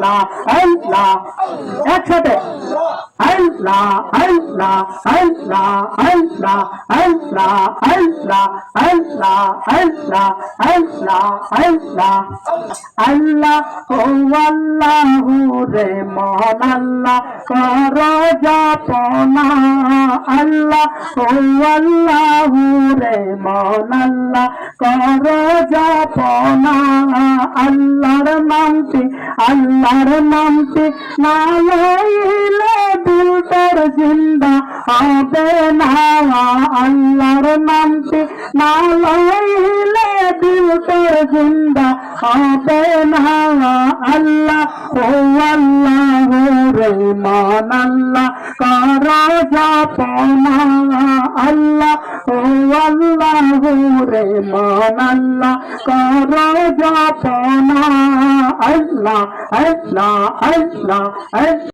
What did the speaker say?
আল্লাহ আল্লাহ একসাথে। আল্লাহ আল্লাহ আল্লাহ আল্লাহ আল্লাহ আল্লাহ আল্লাহ আল্লাহ আল্লাহ আল্লাহ আল্লাহ, ও রে মন আল্লাহ, কর যাপনা। আল্লাহর নামটি আল্লাহর নামটি না লইলে দিলটার জিন্দা। হবে না আল্লাহর নামটি না লইলে দিলটার জিন্দা। হবে না আল্লাহ, ও আল্লাহ রে মান আল্লাহ। কর যাপনা আল্লাহ, ও আল্লাহ। রে মান আল্লাহ কর যাপনা। আল্লাহ আল্লাহ আল্লাহ আল্লাহ।